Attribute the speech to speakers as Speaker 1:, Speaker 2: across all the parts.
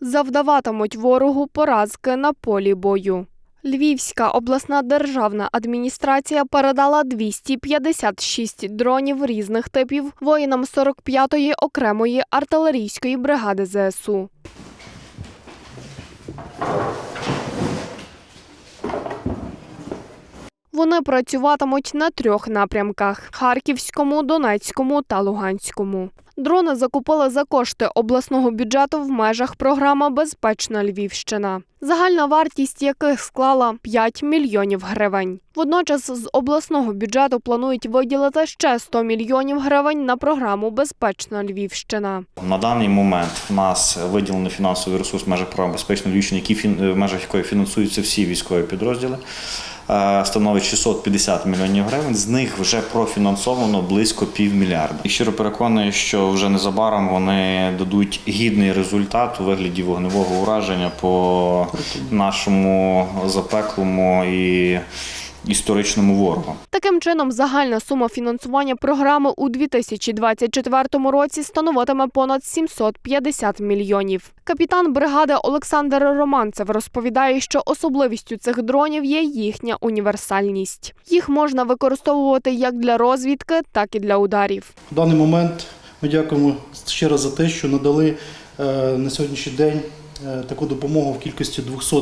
Speaker 1: завдаватимуть ворогу поразки на полі бою. Львівська обласна державна адміністрація передала 256 дронів різних типів воїнам 45-ї окремої артилерійської бригади ЗСУ. Вони працюватимуть на трьох напрямках: Харківському, Донецькому та Луганському. Дрони закупили за кошти обласного бюджету в межах програми Безпечна Львівщина, загальна вартість яких склала 5 мільйонів гривень. Водночас з обласного бюджету планують виділити ще 100 мільйонів гривень на програму Безпечна Львівщина.
Speaker 2: На даний момент в нас виділений фінансовий ресурс в межах програми які фін- в межах якої фінансуються всі військові підрозділи. Е, Становить 650 мільйонів гривень. З них вже профінансовано близько півмільярда. І щиро переконаний, що вже незабаром вони дадуть гідний результат у вигляді вогневого ураження по нашому запеклому і історичному ворогу.
Speaker 1: Таким чином, загальна сума фінансування програми у 2024 році становитиме понад 750 мільйонів. Капітан бригади Олександр Романцев розповідає, що особливістю цих дронів є їхня універсальність. Їх можна використовувати як для розвідки, так і для ударів.
Speaker 3: В даний момент ми дякуємо ще раз за те, що надали е, на сьогоднішній день е, таку допомогу в кількості 200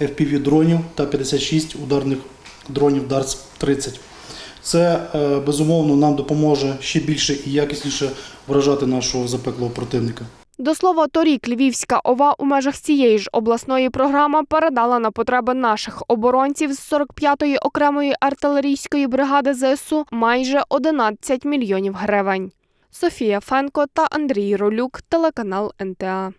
Speaker 3: FPV дронів та 56 ударних дронів DARS 30. Це е, безумовно нам допоможе ще більше і якісніше вражати нашого запеклого противника.
Speaker 1: До слова, торік Львівська ОВА у межах цієї ж обласної програми передала на потреби наших оборонців з 45-ї окремої артилерійської бригади ЗСУ майже 11 мільйонів гривень. Софія Фенко та Андрій Ролюк, телеканал НТА.